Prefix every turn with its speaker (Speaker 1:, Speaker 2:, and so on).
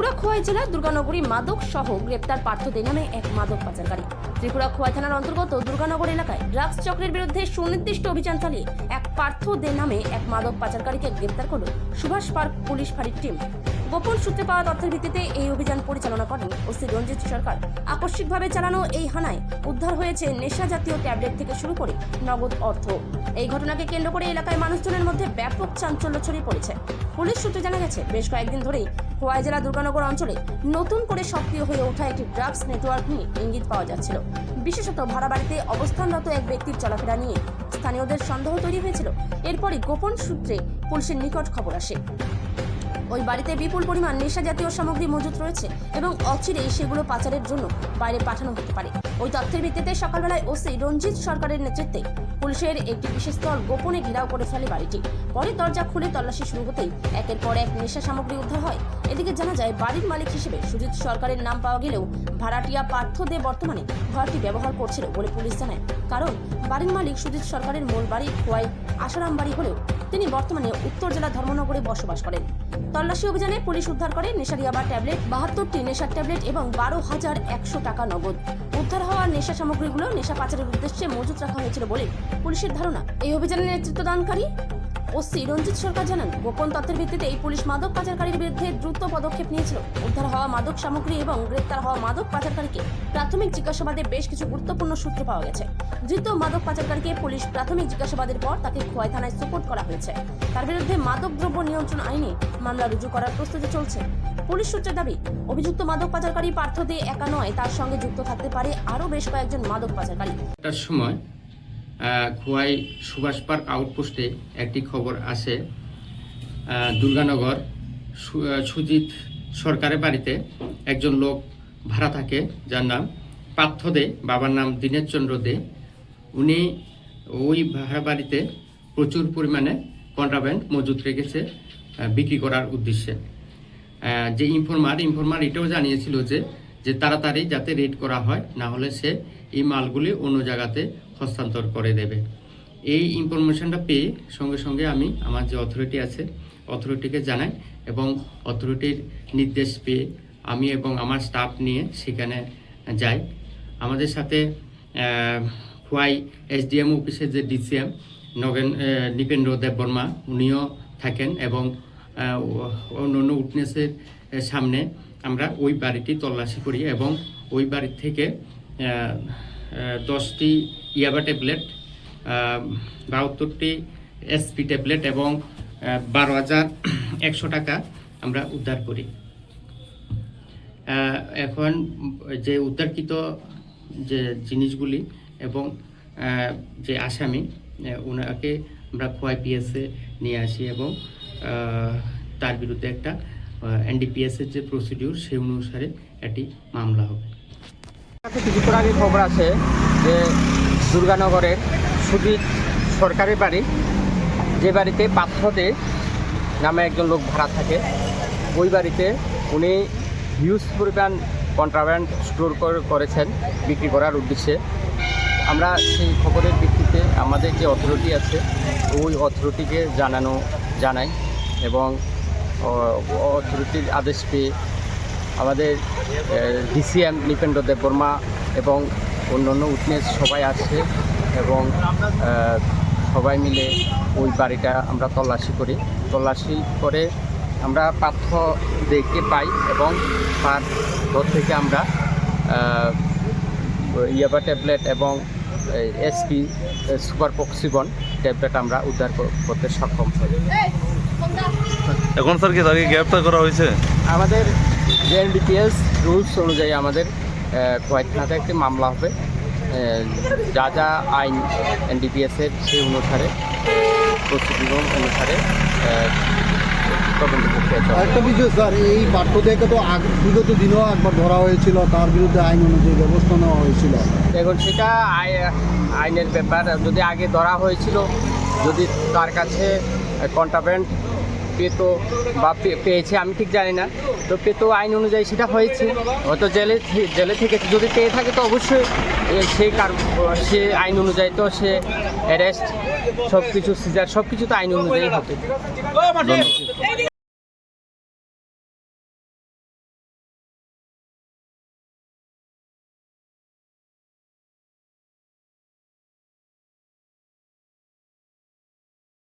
Speaker 1: ত্রিপুরা খোয়াই জেলার দুর্গানগরী মাদক সহ গ্রেপ্তার পার্থ দে নামে এক মাদক পাচারকারী। ত্রিপুরা খোয়াই থানার অন্তর্গত দুর্গানগর এলাকায় ড্রাগস চক্রের বিরুদ্ধে সুনির্দিষ্ট অভিযান চালিয়ে এক পার্থ দে নামে এক মাদক পাচারকারীকে গ্রেপ্তার করল সুভাষ পার্ক পুলিশ ফাঁড়ির টিম। গোপন সূত্রে পাওয়া তথ্যের ভিত্তিতে এই অভিযান পরিচালনা করেন ওসি রঞ্জিত সরকার। আকস্মিকভাবে চালানো এই হানায় উদ্ধার হয়েছে নেশা জাতীয় ট্যাবলেট থেকে শুরু করে নগদ অর্থ। এই ঘটনাকে কেন্দ্র করে এলাকায় মানুষজনের মধ্যে ব্যাপক চাঞ্চল্য ছড়িয়ে পড়েছে। পুলিশ সূত্রে জানা গেছে, বেশ কয়েকদিন ধরেই খোয়াই জেলা দুর্গানগর অঞ্চলে নতুন করে সক্রিয় হয়ে ওঠা একটি ড্রাগস নেটওয়ার্ক নিয়ে ইঙ্গিত পাওয়া যাচ্ছিল। বিশেষত ভাড়া বাড়িতে অবস্থানরত এক ব্যক্তির চলাফেরা নিয়ে স্থানীয়দের সন্দেহ তৈরি হয়েছিল। এরপরই গোপন সূত্রে পুলিশের নিকট খবর আসে। ওই বাড়িতে বিপুল পরিমাণ নেশা জাতীয় সামগ্রী মজুত রয়েছে এবং অচিরেই সেগুলো পাচারের জন্য বাইরে পাঠানো হতে পারে। ওই তথ্যের ভিত্তিতে সকালবেলায় ওসি রঞ্জিত সরকারের নেতৃত্বে পুলিশের একটি বিশেষ দল গোপনে ঘেরাও করে ফেলে বাড়িটি। পরে দরজা খুলে তল্লাশি শুরু হতেই একের পর এক নেশা সামগ্রী উদ্ধার হয়। এদিকে জানা যায়, বাড়ির মালিক হিসেবে সুজিত সরকারের নাম পাওয়া গেলেও ভাড়াটিয়া পার্থ দে বর্তমানে ঘরটি ব্যবহার করছিল বলে পুলিশ জানায়। কারণ বাড়ির মালিক সুজিত সরকারের মূল বাড়ি খোয়াই আসারাম বাড়ি হলেও তিনি বর্তমানে উত্তর জেলা ধর্মনগরে বসবাস করেন। তল্লাশি অভিযানে পুলিশ উদ্ধার করে নেশার ইয়াবা ট্যাবলেট, বাহাত্তরটি নেশার ট্যাবলেট এবং বারো হাজার একশো টাকা নগদ। উদ্ধার হওয়া নেশা সামগ্রীগুলো নেশা পাচারের উদ্দেশ্যে মজুত রাখা হয়েছিল বলে পুলিশের ধারণা। এই অভিযানের নেতৃত্ব দানকারী ওসি রঞ্জিত সরকার জানান, গোপন তথ্যের ভিত্তিতে এই পুলিশ মাদক পাচারকারীর বিরুদ্ধে দ্রুত পদক্ষেপ নিয়েছিল। উদ্ধার হওয়া মাদক সামগ্রী এবং গ্রেপ্তার হওয়া মাদক পাচারকারীকে প্রাথমিক জিজ্ঞাসাবাদে বেশ কিছু গুরুত্বপূর্ণ সূত্র পাওয়া গেছে। ধৃত মাদক পাচারকারীকে পুলিশ প্রাথমিক জিজ্ঞাসাবাদের পর তাকে খোয়াই থানায় সুপোর্ট করা হয়েছে। তার বিরুদ্ধে মাদক দ্রব্য নিয়ন্ত্রণ আইনে মামলা রুজু করার প্রস্তুতি চলছে। পুলিশ সূত্রের দাবি, অভিযুক্ত মাদক পাচারকারী পার্থ দে একা নয় তার সঙ্গে যুক্ত থাকতে পারে আরও বেশ কয়েকজন মাদক পাচারকারী।
Speaker 2: সময় খোয়াই সুভাষ পার্ক আউটপোস্টে একটি খবর আহ, দুর্গানগর সুজিত সরকারের বাড়িতে একজন লোক ভাড়া থাকে যার নাম পার্থ দে বাবার নাম দীনেশ চন্দ্র দে। উনি ওই ভাড়া বাড়িতে প্রচুর পরিমাণে কন্ট্রাব্যান্ড মজুত রেখেছে বিক্রি করার উদ্দেশ্যে। যে ইনফরমার ইনফরমার এটাও জানিয়েছিল যে যে তাড়াতাড়ি যাতে রেড করা হয় না হলে সে এই মালগুলি অন্য জায়গাতে হস্তান্তর করে দেবে। এই ইনফরমেশনটা পেয়ে সঙ্গে সঙ্গে আমি আমার যে অথরিটি আছে অথরিটিকে জানাই এবং অথরিটির নির্দেশ পেয়ে আমি এবং আমার স্টাফ নিয়ে সেখানে যাই। আমাদের সাথে আহ, খোয়াই এসডিএম অফিসের যে ডিসিএম নগেন নৃপেন্দ্র দেববর্মা উনিও থাকেন এবং আহ, অন্য অন্য উইটনেসের সামনে আমরা ওই বাড়িটি তল্লাশি করি এবং ওই বাড়ি থেকে দশটি ইয়াবা ট্যাবলেট বাহাত্তরটি এসপি ট্যাবলেট এবং বারো হাজার একশো টাকা আমরা উদ্ধার করি। এখন যে উদ্ধারকৃত যে জিনিসগুলি এবং যে আসামি ওনাকে আমরা খোয়াই পিএসে নিয়ে আসি এবং তার বিরুদ্ধে একটা এনডিপিএসের যে প্রসিডিউর সেই অনুসারে একটি মামলা হবে।
Speaker 3: কিছুক্ষণ আগে খবর আছে যে দুর্গানগরের সুজিত সরকারি বাড়ি। যে বাড়িতে পাথরদে নামে একজন লোক ভাড়া থাকে, ওই বাড়িতে উনি হিউজ পরিমাণ কন্ট্রাব্যান্ড স্টোর করেছেন, বিক্রি করার উদ্দেশ্যে। আমরা সেই খবরের ভিত্তিতে আমাদের যে অথরিটি আছে, ওই অথরিটিকে জানানো, জানাই এবং অথরিটির আদেশ পেয়ে আমাদের ডিসিএম নৃপেন্দ্র দেববর্মা এবং অন্যান্য উইটনেস সবাই আছে এবং সবাই মিলে ওই বাড়িটা আমরা তল্লাশি করি। তল্লাশি করে আমরা পাথ্য দেখতে পাই এবং তার ঘর থেকে আমরা ইয়াবা ট্যাবলেট এবং এসপি সুপার পক্সিবন ট্যাবলেট আমরা উদ্ধার করতে সক্ষম হই।
Speaker 4: এখন স্যার কি তাকে গ্রেপ্তার করা হয়েছে?
Speaker 3: আমাদের যে রুলস অনুযায়ী আমাদের কোয়াইট থানাতে একটি মামলা হবে। যা যা আইন এনডিপিএসের সেই অনুসারে প্রসিডিউর অনুসারে
Speaker 5: একটা বিষয় স্যার এই পাঠ্যদেরকে তো আগ- বিগত দিনেও একবার ধরা হয়েছিল তার বিরুদ্ধে আইন অনুযায়ী ব্যবস্থা নেওয়া হয়েছিল।
Speaker 3: এখন সেটা আই- আইনের ব্যাপার। যদি আগে ধরা হয়েছিল যদি তার কাছে কন্ট্রাব্যান্ড পেতো বা পেয়েছে, আমি ঠিক জানি না। তো পেতো আইন অনুযায়ী সেটা হয়েছে। হয়তো জেলে জেলে থেকে যদি পেয়ে থাকে, তো অবশ্যই সে কার সে আইন অনুযায়ী তো সে অ্যারেস্ট সব কিছু সিজার সব কিছু তো আইন অনুযায়ী হবে